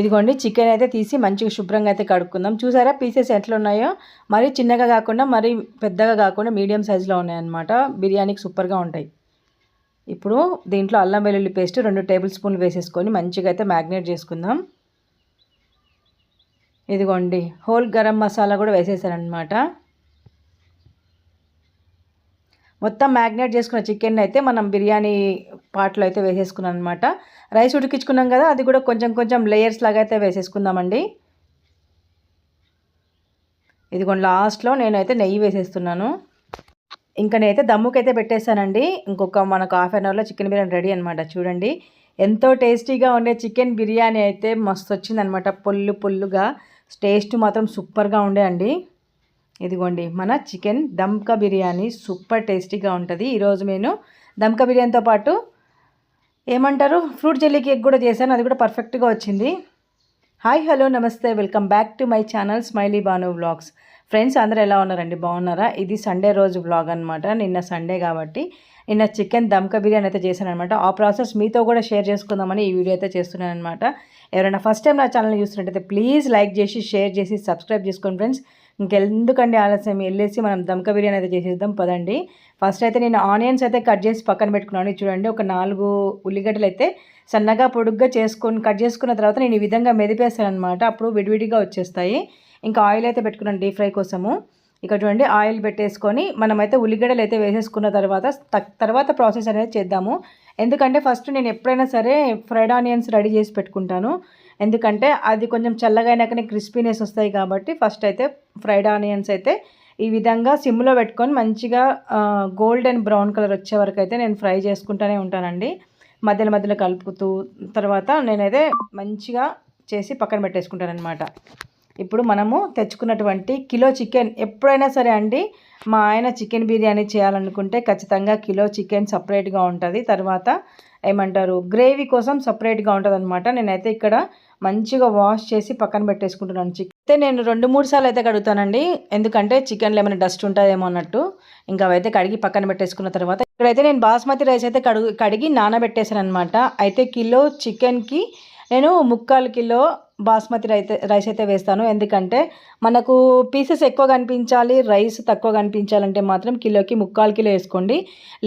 ఇదిగోండి చికెన్ అయితే తీసి మంచిగా శుభ్రంగా అయితే కడుక్కుందాం. చూసారా పీసెస్ ఎట్లా ఉన్నాయో మరీ చిన్నగా కాకుండా మరీ పెద్దగా కాకుండా మీడియం సైజులో ఉన్నాయన్నమాట. బిర్యానీకి సూపర్గా ఉంటాయి. ఇప్పుడు దీంట్లో అల్లం వెల్లుల్లి పేస్ట్ రెండు టేబుల్ స్పూన్లు వేసేసుకొని మంచిగా అయితే మ్యాగ్నేట్ చేసుకుందాం. ఇదిగోండి హోల్ గరం మసాలా కూడా వేసేసారనమాట మొత్తం మ్యాగ్నేట్ చేసుకున్న చికెన్ అయితే మనం బిర్యానీ పాట్లో అయితే వేసేసుకున్నాం అనమాట రైస్ ఉడికించుకున్నాం కదా అది కూడా కొంచెం కొంచెం లేయర్స్ లాగా అయితే వేసేసుకుందామండి. ఇదిగోండి లాస్ట్లో నేనైతే నెయ్యి వేసేస్తున్నాను. ఇంకా నేనైతే దమ్ముకైతే పెట్టేశానండి. ఇంకొక మనకు హాఫ్ అన్ అవర్లో చికెన్ బిర్యానీ రెడీ అనమాట చూడండి. ఎంతో టేస్టీగా ఉండే చికెన్ బిర్యానీ అయితే మస్తు వచ్చిందనమాట పొల్లు పొల్లుగా. టేస్ట్ మాత్రం సూపర్గా ఉండే అండి. ఇదిగోండి మన చికెన్ దమ్కా బిర్యానీ సూపర్ టేస్టీగా ఉంటుంది. ఈరోజు నేను దమ్కా బిర్యానీతో పాటు ఏమంటారు ఫ్రూట్ జెల్లీ కేక్ కూడా చేశాను అది కూడా పర్ఫెక్ట్గా వచ్చింది. హాయ్ హలో నమస్తే welcome back to my channel smiley Banu vlogs. Friends అందరూ ఎలా ఉన్నారండి? బాగున్నారా? ఇది సండే రోజు వ్లాగ్ అనమాట నిన్న సండే కాబట్టి. నిన్న చికెన్ దమ్కా బిర్యానీ అయితే చేశాను అనమాట ఆ ప్రాసెస్ మీతో కూడా షేర్ చేసుకుందామని ఈ వీడియో అయితే చేస్తున్నాను అనమాట ఎవరైనా ఫస్ట్ టైం నా ఛానల్ చూస్తున్నట్టయితే ప్లీజ్ లైక్ చేసి షేర్ చేసి సబ్స్క్రైబ్ చేసుకోండి ఫ్రెండ్స్. ఇంకెందుకండి ఆలస్యం? వెళ్ళేసి మనం దమ్క బిర్యానీ అయితే చేసేద్దాం పదండి. ఫస్ట్ అయితే నేను ఆనియన్స్ అయితే కట్ చేసి పక్కన పెట్టుకున్నాను. చూడండి ఒక నాలుగు ఉల్లిగడ్డలు అయితే సన్నగా పొడుగ్గా చేసుకొని కట్ చేసుకున్న తర్వాత నేను ఈ విధంగా మెదిపేస్తాను అనమాట అప్పుడు విడివిడిగా వచ్చేస్తాయి. ఇంకా ఆయిల్ అయితే పెట్టుకున్నాను డీప్ ఫ్రై కోసము. ఇక్కడ చూడండి ఆయిల్ పెట్టేసుకొని మనమైతే ఉల్లిగడ్డలు అయితే వేసేసుకున్న తర్వాత తర్వాత ప్రాసెస్ అనేది చేద్దాము. ఎందుకంటే ఫస్ట్ నేను ఎప్పుడైనా సరే ఫ్రైడ్ ఆనియన్స్ రెడీ చేసి పెట్టుకుంటాను. ఎందుకంటే అది కొంచెం చల్లగా అయినాకనే క్రిస్పీనెస్ వస్తాయి కాబట్టి ఫస్ట్ అయితే ఫ్రైడ్ ఆనియన్స్ అయితే ఈ విధంగా సిమ్లో పెట్టుకొని మంచిగా గోల్డెన్ బ్రౌన్ కలర్ వచ్చే వరకు అయితే నేను ఫ్రై చేసుకుంటూనే ఉంటానండి. మధ్యలో మధ్యలో కలుపుతూ తర్వాత నేనైతే మంచిగా చేసి పక్కన పెట్టేసుకుంటాను అనమాట ఇప్పుడు మనము తెచ్చుకున్నటువంటి కిలో చికెన్ ఎప్పుడైనా సరే అండి మా ఆయన చికెన్ బిర్యానీ చేయాలనుకుంటే ఖచ్చితంగా కిలో చికెన్ సపరేట్గా ఉంటుంది. తర్వాత ఏమంటారు గ్రేవీ కోసం సపరేట్గా ఉంటుంది అనమాట నేనైతే ఇక్కడ మంచిగా వాష్ చేసి పక్కన పెట్టేసుకుంటున్నాను చికెన్. అయితే నేను రెండు మూడు సార్లు అయితే కడుగుతానండి. ఎందుకంటే చికెన్లో ఏమైనా డస్ట్ ఉంటుందేమో అన్నట్టు. ఇంకా అవైతే కడిగి పక్కన పెట్టేసుకున్న తర్వాత ఇక్కడైతే నేను బాస్మతి రైస్ అయితే కడుగు కడిగి నానబెట్టేశాను అనమాట అయితే కిలో చికెన్కి నేను ముక్కాలు కిలో బాస్మతి రైతే రైస్ అయితే వేస్తాను. ఎందుకంటే మనకు పీసెస్ ఎక్కువ కనిపించాలి రైస్ తక్కువ కనిపించాలంటే మాత్రం కిలోకి ముక్కాలు కిలో వేసుకోండి.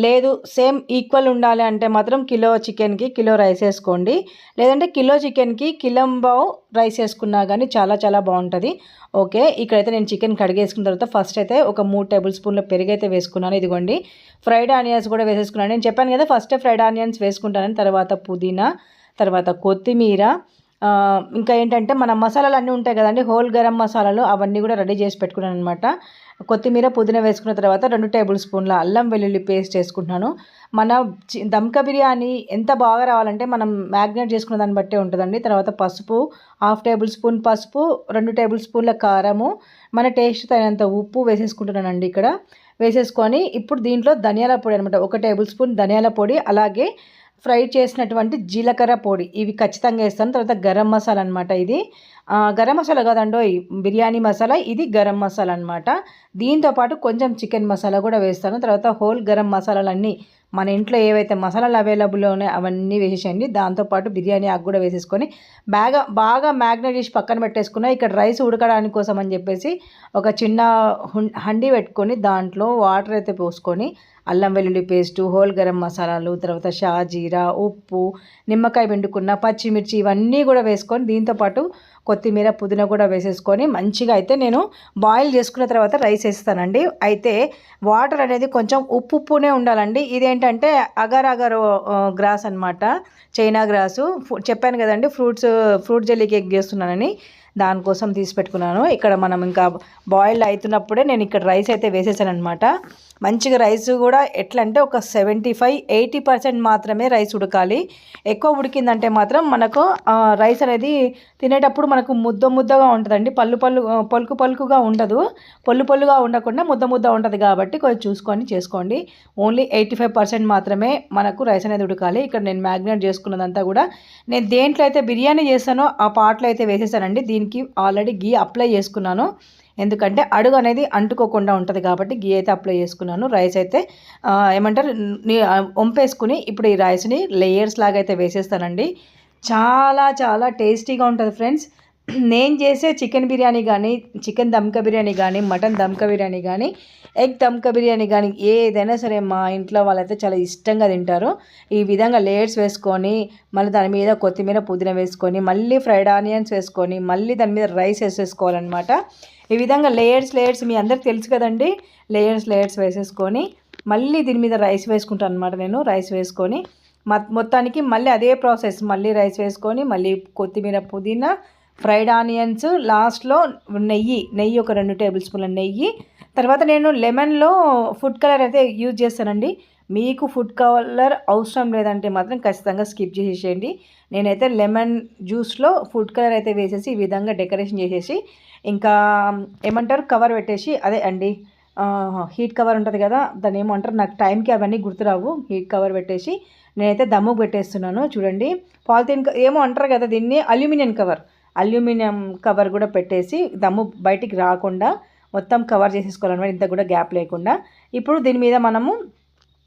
లేదు సేమ్ ఈక్వల్ ఉండాలి అంటే మాత్రం కిలో చికెన్కి కిలో రైస్ వేసుకోండి. లేదంటే కిలో చికెన్కి కిలంబావు రైస్ వేసుకున్నా కానీ చాలా చాలా బాగుంటుంది. ఓకే ఇక్కడైతే నేను చికెన్ కడిగేసుకున్న తర్వాత ఫస్ట్ అయితే ఒక మూడు టేబుల్ స్పూన్ల పెరుగు అయితే వేసుకున్నాను. ఇదిగోండి ఫ్రైడ్ ఆనియన్స్ కూడా వేసేసుకున్నాను. నేను చెప్పాను కదా ఫస్ట్ ఫ్రైడ్ ఆనియన్స్ వేసుకుంటానని తర్వాత పుదీనా తర్వాత కొత్తిమీర ఇంకా ఏంటంటే మన మసాలాలు అన్నీ ఉంటాయి కదండి హోల్ గరం మసాలాలు అవన్నీ కూడా రెడీ చేసి పెట్టుకున్నాను అనమాట కొత్తిమీర పుదీనా వేసుకున్న తర్వాత రెండు టేబుల్ స్పూన్ల అల్లం వెల్లుల్లి పేస్ట్ వేసుకుంటున్నాను మన దమ్క బిర్యానీ ఎంత బాగా రావాలంటే మనం మ్యాగ్నేట్ చేసుకున్న దాన్ని బట్టే ఉంటుందండి. తర్వాత పసుపు హాఫ్ టేబుల్ స్పూన్ పసుపు రెండు టేబుల్ స్పూన్ల కారము మన టేస్ట్ తగినంత ఉప్పు వేసేసుకుంటున్నానండి ఇక్కడ. వేసేసుకొని ఇప్పుడు దీంట్లో ధనియాల పొడి అనమాట ఒక టేబుల్ స్పూన్ ధనియాల పొడి అలాగే ఫ్రై చేసినటువంటి జీలకర్ర పొడి. ఇవి ఖచ్చితంగా వేస్తాను. తర్వాత గరం మసాలా అనమాట ఇది. గరం మసాలా కాదండో బిర్యానీ మసాలా ఇది గరం మసాలా అనమాట దీంతోపాటు కొంచెం చికెన్ మసాలా కూడా వేస్తాను. తర్వాత హోల్ గరం మసాలాలన్నీ మన ఇంట్లో ఏవైతే మసాలాలు అవైలబుల్లో ఉన్నాయో అవన్నీ వేసేసేయండి. దాంతోపాటు బిర్యానీ ఆకు కూడా వేసేసుకొని బాగా బాగా మ్యాగ్నేట్ చేసి పక్కన పెట్టేసుకున్నా ఇక్కడ రైస్ ఉడకడానికి కోసం అని చెప్పేసి ఒక చిన్న హండీ పెట్టుకొని దాంట్లో వాటర్ అయితే పోసుకొని అల్లం వెల్లుల్లి పేస్టు హోల్ గరం మసాలాలు తర్వాత షాజీరా ఉప్పు నిమ్మకాయ పిండుకున్న పచ్చిమిర్చి ఇవన్నీ కూడా వేసుకొని దీంతోపాటు కొత్తిమీర పుదీనా కూడా వేసేసుకొని మంచిగా అయితే నేను బాయిల్ చేసుకున్న తర్వాత రైస్ వేస్తానండి. అయితే వాటర్ అనేది కొంచెం ఉప్పు ఉప్పునే ఉండాలండి. ఇదేంటంటే అగర్ అగర్ గ్రాస్ అనమాట చైనా గ్రాసు. చెప్పాను కదండి ఫ్రూట్స్ ఫ్రూట్ జెల్లీ కేక్ చేస్తున్నానని. దానికోసం తీసి పెట్టుకున్నాను. ఇక్కడ మనం ఇంకా బాయిల్ అవుతున్నప్పుడే నేను ఇక్కడ రైస్ అయితే వేసేసాను అనమాట మంచిగా రైస్ కూడా ఎట్లా అంటే ఒక సెవెంటీ ఫైవ్ ఎయిటీ పర్సెంట్ మాత్రమే రైస్ ఉడకాలి. ఎక్కువ ఉడికిందంటే మాత్రం మనకు రైస్ అనేది తినేటప్పుడు మనకు ముద్ద ముద్దగా ఉంటుందండి. పళ్ళు పళ్ళు పలుకు పలుకుగా ఉండదు. పొల్లు పొల్లుగా ఉండకుండా ముద్ద ముద్ద ఉంటుంది కాబట్టి కొంచెం చూసుకొని చేసుకోండి. ఓన్లీ ఎయిటీ ఫైవ్ పర్సెంట్ మాత్రమే మనకు రైస్ అనేది ఉడకాలి. ఇక్కడ నేను మ్యాగ్నేట్ చేసుకున్నదంతా కూడా. నేను దేంట్లో అయితే బిర్యానీ చేస్తానో ఆ పాటలో అయితే వేసేసానండి. దీని దీనికి ఆల్రెడీ గీ అప్లై చేసుకున్నాను. ఎందుకంటే అడుగు అనేది అంటుకోకుండా ఉంటుంది కాబట్టి గీ అయితే అప్లై చేసుకున్నాను. రైస్ అయితే ఏమంటారు వంపేసుకుని ఇప్పుడు ఈ రైస్ని లేయర్స్ లాగా అయితే వేసేస్తానండి. చాలా చాలా టేస్టీగా ఉంటుంది ఫ్రెండ్స్ నేను చేసే చికెన్ బిర్యానీ కానీ చికెన్ దమ్క బిర్యానీ కానీ మటన్ దమ్క బిర్యానీ కానీ ఎగ్ దమ్క బిర్యానీ కానీ ఏదైనా సరే మా ఇంట్లో వాళ్ళైతే చాలా ఇష్టంగా తింటారు. ఈ విధంగా లేయర్స్ వేసుకొని మళ్ళీ దాని మీద కొత్తిమీర పుదీనా వేసుకొని మళ్ళీ ఫ్రైడ్ ఆనియన్స్ వేసుకొని మళ్ళీ దాని మీద రైస్ వేసేసుకోవాలన్నమాట. ఈ విధంగా లేయర్స్ లేయర్స్ మీ అందరికి తెలుసు కదండి. లేయర్స్ లేయర్స్ వేసేసుకొని మళ్ళీ దీని మీద రైస్ వేసుకుంటాను అనమాట నేను. రైస్ వేసుకొని మొత్తానికి మళ్ళీ అదే ప్రాసెస్. మళ్ళీ రైస్ వేసుకొని మళ్ళీ కొత్తిమీర పుదీనా ఫ్రైడ్ ఆనియన్స్ లాస్ట్లో నెయ్యి నెయ్యి ఒక రెండు టేబుల్ స్పూన్ల నెయ్యి. తర్వాత నేను లెమన్లో ఫుడ్ కలర్ అయితే యూజ్ చేస్తానండి. మీకు ఫుడ్ కలర్ అవసరం లేదంటే మాత్రం ఖచ్చితంగా స్కిప్ చేసేసేయండి. నేనైతే లెమన్ జ్యూస్లో ఫుడ్ కలర్ అయితే వేసేసి ఈ విధంగా డెకరేషన్ చేసేసి ఇంకా ఏమంటారు కవర్ పెట్టేసి అదే అండి హీట్ కవర్ ఉంటుంది కదా దాన్ని ఏమంటారు నాకు టైంకి అవన్నీ గుర్తురావు హీట్ కవర్ పెట్టేసి నేనైతే దమ్ము పెట్టేస్తున్నాను. చూడండి పాలిథిన్ ఏమో అంటారు కదా దీన్ని అల్యూమినియం కవర్. అల్యూమినియం కవర్ కూడా పెట్టేసి దమ్ము బయటికి రాకుండా మొత్తం కవర్ చేసేసుకోవాలన్నమాట. ఇంత కూడా గ్యాప్ లేకుండా. ఇప్పుడు దీని మీద మనము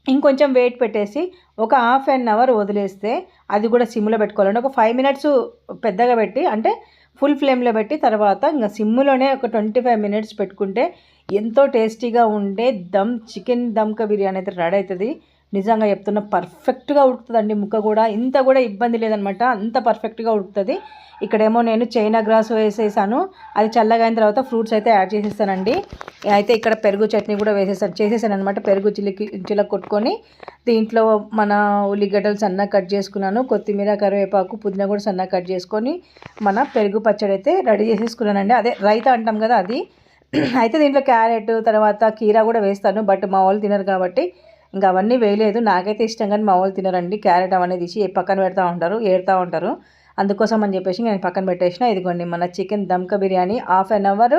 ఇంకొంచెం వెయిట్ పెట్టేసి ఒక హాఫ్ అన్ అవర్ వదిలేస్తే అది కూడా సిమ్లో పెట్టుకోవాలండి. ఒక ఫైవ్ మినిట్స్ పెద్దగా పెట్టి అంటే ఫుల్ ఫ్లేమ్లో పెట్టి తర్వాత ఇంకా సిమ్లోనే ఒక ట్వంటీ ఫైవ్ మినిట్స్ పెట్టుకుంటే ఎంతో టేస్టీగా ఉండే దమ్ చికెన్ దమ్క బిర్యానీ అయితే రెడీ అవుతుంది. నిజంగా చెప్తున్నా పర్ఫెక్ట్గా ఉడుకుతుందండి ముక్క కూడా. ఇంత కూడా ఇబ్బంది లేదనమాట. అంత పర్ఫెక్ట్గా ఉడుకుతుంది. ఇక్కడేమో నేను చైనా గ్రాస్ వేసేసాను. అది చల్లగా అయిన తర్వాత ఫ్రూట్స్ అయితే యాడ్ చేసేసానండి అయితే ఇక్కడ పెరుగు చట్నీ కూడా వేసేసాను. చేసేసాను అనమాట పెరుగు చిలికి చిల కొట్టుకొని దీంట్లో మన ఉల్లిగడ్డలు సన్నగా కట్ చేసుకున్నాను. కొత్తిమీర కరివేపాకు పుదీనా కూడా సన్నగా కట్ చేసుకొని మన పెరుగు పచ్చడి అయితే రెడీ చేసేసుకున్నానండి. అదే రైతా అంటాం కదా అది. అయితే దీంట్లో క్యారెట్ తర్వాత కీరా కూడా వేస్తాను. బట్ మా వాళ్ళు తినరు కాబట్టి ఇంకా అవన్నీ వేయలేదు. నాకైతే ఇష్టం కానీ మా వాళ్ళు తినరండి. క్యారెట్ అవన్నీ తీసి పక్కన పెడతా ఉంటారు ఏడుతూ ఉంటారు. అందుకోసం అని చెప్పేసి నేను పక్కన పెట్టేసిన. ఇదిగోండి మన chicken దమ్క biryani. Half an hour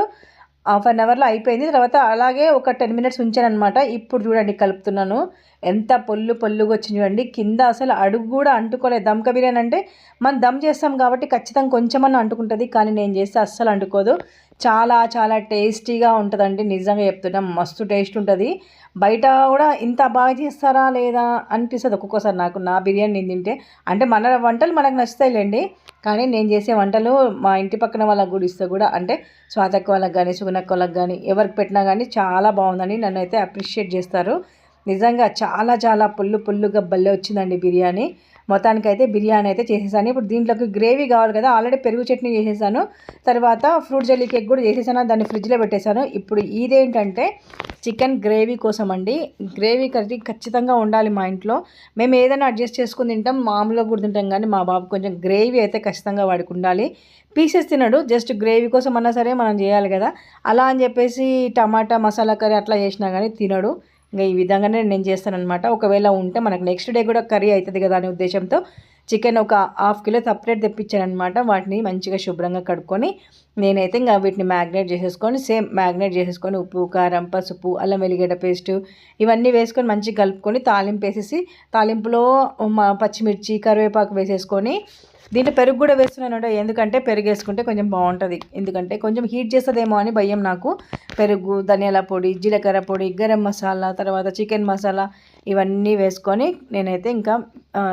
half an అవర్లో అయిపోయింది. తర్వాత అలాగే ఒక టెన్ మినిట్స్ ఉంచానమాట ఇప్పుడు చూడండి కలుపుతున్నాను. ఎంత పొల్లు పొల్లుగా వచ్చింది చూడండి. కింద అసలు అడుగు కూడా అంటుకోలేదు. దమ్క బిర్యానీ అంటే మనం దమ్ చేస్తాం కాబట్టి ఖచ్చితంగా కొంచెమన్నా అంటుకుంటుంది. కానీ నేను చేస్తే అస్సలు అంటుకోదు. చాలా చాలా టేస్టీగా ఉంటుందండి. నిజంగా చెప్తున్నాం మస్తు టేస్ట్ ఉంటుంది. బయట కూడా ఇంత బాగా చేస్తారా లేదా అనిపిస్తుంది ఒక్కొక్కసారి నాకు. నా బిర్యానీ నేను తింటే అంటే మన వంటలు మనకు నచ్చుతాయిలేండి. కానీ నేను చేసే వంటలు మా ఇంటి పక్కన వాళ్ళకి కూడా ఇస్తే కూడా అంటే స్వాతక్క వాళ్ళకి కానీ సుగనక్క వాళ్ళకి కానీ ఎవరికి పెట్టినా కానీ చాలా బాగుందని నన్ను అయితే అప్రిషియేట్ చేస్తారు. నిజంగా చాలా చాలా పుల్లు పుల్లుగా భలే వచ్చిందండి బిర్యానీ. మొత్తానికి అయితే బిర్యానీ అయితే చేసేసాను. ఇప్పుడు దీంట్లోకి గ్రేవీ కావాలి కదా ఆల్రెడీ పెరుగు చట్నీ చేసేసాను. తర్వాత ఫ్రూట్ జెల్లీ కేక్ కూడా చేసేసాను దాన్ని ఫ్రిడ్జ్లో పెట్టేశాను. ఇప్పుడు ఇదేంటంటే చికెన్ గ్రేవీ కోసం అండి గ్రేవీ కర్రీ ఖచ్చితంగా ఉండాలి మా ఇంట్లో. మేము ఏదైనా అడ్జస్ట్ చేసుకుని తింటాం మామూలుగా కూడా తింటాం కానీ మా బాబు కొంచెం గ్రేవీ అయితే ఖచ్చితంగా వాడికి ఉండాలి. పీసెస్ తినడు జస్ట్ గ్రేవీ కోసం అన్నా సరే మనం చేయాలి కదా. అలా అని చెప్పేసి టమాటా మసాలా కర్రీ అట్లా చేసినా కానీ తినడు. ఇంకా ఈ విధంగానే నేను చేస్తానన్నమాట. ఒకవేళ ఉంటే మనకు నెక్స్ట్ డే కూడా కర్రీ అవుతుంది కదా అనే ఉద్దేశంతో చికెన్ ఒక హాఫ్ కిలో సపరేట్ తెప్పించాను అనమాట వాటిని మంచిగా శుభ్రంగా కడుక్కొని నేనైతే ఇంకా వీటిని మ్యాగ్నేట్ చేసేసుకొని సేమ్ మ్యాగ్నేట్ చేసేసుకొని ఉప్పు కారం పసుపు అల్లం వెల్లిగడ్డ పేస్ట్ ఇవన్నీ వేసుకొని మంచిగా కలుపుకొని తాలింపు వేసేసి తాలింపులో పచ్చిమిర్చి కరివేపాకు వేసేసుకొని దీంట్లో పెరుగు కూడా వేస్తున్నాను ఎందుకంటే పెరుగు వేసుకుంటే కొంచెం బాగుంటుంది. ఎందుకంటే కొంచెం హీట్ చేస్తుందేమో అని భయం నాకు. పెరుగు ధనియాల పొడి జీలకర్ర పొడి గరం మసాలా తర్వాత చికెన్ మసాలా ఇవన్నీ వేసుకొని నేనైతే ఇంకా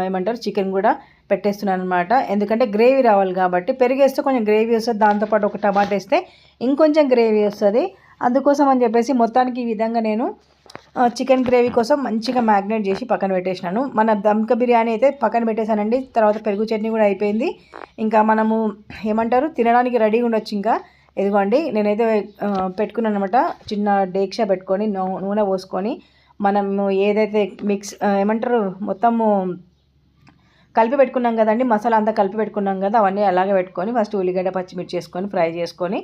ఏమంటారు చికెన్ కూడా పెట్టేస్తున్నాను అనమాట ఎందుకంటే గ్రేవీ రావాలి కాబట్టి పెరుగు వేస్తే కొంచెం గ్రేవీ వస్తుంది దాంతోపాటు ఒక టమాటా వేస్తే ఇంకొంచెం గ్రేవీ వస్తుంది. అందుకోసం అని చెప్పేసి మొత్తానికి ఈ విధంగా నేను చికెన్ గ్రేవీ కోసం మంచిగా మ్యాగ్నేట్ చేసి పక్కన పెట్టేసినాను. మన దమ్క బిర్యానీ అయితే పక్కన పెట్టేశానండి తర్వాత పెరుగు చట్నీ కూడా అయిపోయింది. ఇంకా మనము ఏమంటారు తినడానికి రెడీగా ఉండొచ్చు ఇంకా. ఇదిగోండి నేనైతే పెట్టుకున్నాను అనమాట చిన్న డేక్షా పెట్టుకొని నూనె పోసుకొని మనము ఏదైతే మిక్స్ ఏమంటారు మొత్తము కలిపి పెట్టుకున్నాం కదండి మసాలా అంతా కలిపి పెట్టుకున్నాం కదా అవన్నీ అలాగే పెట్టుకొని ఫస్ట్ ఉల్లిగడ్డ పచ్చిమిర్చి వేసుకొని ఫ్రై చేసుకొని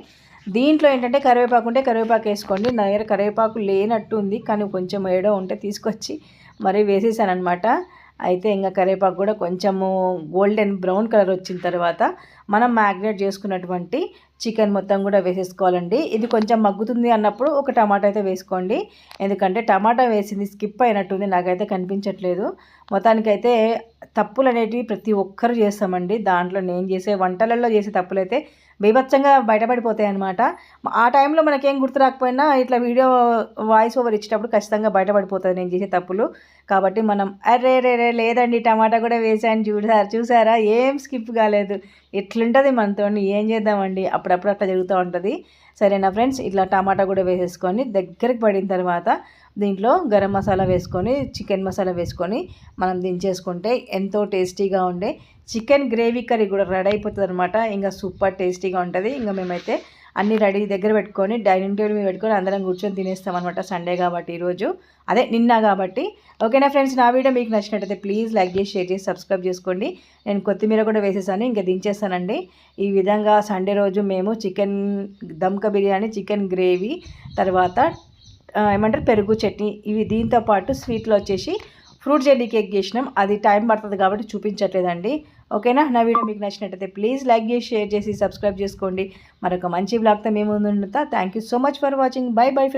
దీంట్లో ఏంటంటే కరివేపాకు ఉంటే కరివేపాకు వేసుకోండి నా దగ్గర కరివేపాకు లేనట్టు ఉంది కానీ కొంచెం ఏడో ఉంటే తీసుకొచ్చి మరీ వేసేసాను అనమాట అయితే ఇంకా కరివేపాకు కూడా కొంచెము గోల్డెన్ బ్రౌన్ కలర్ వచ్చిన తర్వాత మనం మ్యాగ్నేట్ చేసుకున్నటువంటి చికెన్ మొత్తం కూడా వేసేసుకోవాలండి. ఇది కొంచెం మగ్గుతుంది అన్నప్పుడు ఒక టమాటా అయితే వేసుకోండి. ఎందుకంటే టమాటా వేసింది స్కిప్ అయినట్టుంది నాకైతే కనిపించట్లేదు. మొత్తానికైతే తప్పులు అనేటివి ప్రతి ఒక్కరు చేస్తామండి. దాంట్లో నేను చేసే వంటలలో చేసే తప్పులైతే బీభత్సంగా బయటపడిపోతాయి అనమాట ఆ టైంలో మనకేం గుర్తు రాకపోయినా ఇట్లా వీడియో వాయిస్ ఓవర్ ఇచ్చేటప్పుడు ఖచ్చితంగా బయటపడిపోతుంది నేను చేసే తప్పులు. కాబట్టి మనం అరే రే రే లేదండి టమాటా కూడా వేసాను చూసారు చూసారా? ఏం స్కిప్ కాలేదు. ఎట్లుంటుంది మనతో ఏం చేద్దామండి? అప్పుడప్పుడు అట్లా జరుగుతూ ఉంటుంది. సరేనా ఫ్రెండ్స్? ఇట్లా టమాటా కూడా వేసేసుకొని దగ్గరికి పడిన తర్వాత దీంట్లో గరం మసాలా వేసుకొని చికెన్ మసాలా వేసుకొని మనం దించేసుకుంటే ఎంతో టేస్టీగా ఉండే చికెన్ గ్రేవీ కర్రీ కూడా రెడీ అయిపోతుంది అనమాట ఇంకా సూపర్ టేస్టీగా ఉంటుంది. ఇంకా మేమైతే అన్నీ రెడీ దగ్గర పెట్టుకొని డైనింగ్ టేబుల్ మీద పెట్టుకొని అందరం కూర్చొని తినేస్తాం అనమాట సండే కాబట్టి ఈరోజు అదే నిన్న కాబట్టి. ఓకేనా ఫ్రెండ్స్ నా వీడియో మీకు నచ్చినట్టయితే ప్లీజ్ లైక్ చేసి షేర్ చేసి సబ్స్క్రైబ్ చేసుకోండి. నేను కొత్తిమీర కూడా వేసేసాను. ఇంకా దించేస్తానండి. ఈ విధంగా సండే రోజు మేము చికెన్ దమ్క బిర్యానీ చికెన్ గ్రేవీ తర్వాత ఏమంటారు పెరుగు చట్నీ ఇవి దీంతో పాటు స్వీట్లో వచ్చేసి ఫ్రూట్ జెల్లీ కేక్ చేసినాం. అది టైం పడుతుంది కాబట్టి చూపించట్లేదండి. ఓకేనా నా? వీడియో మీకు నచ్చినట్టయితే ప్లీజ్ లైక్ చేసి షేర్ చేసి సబ్స్క్రైబ్ చేసుకోండి. మరొక మంచి బ్లాగ్తో మేము ముందు thank you so much for watching bye bye friends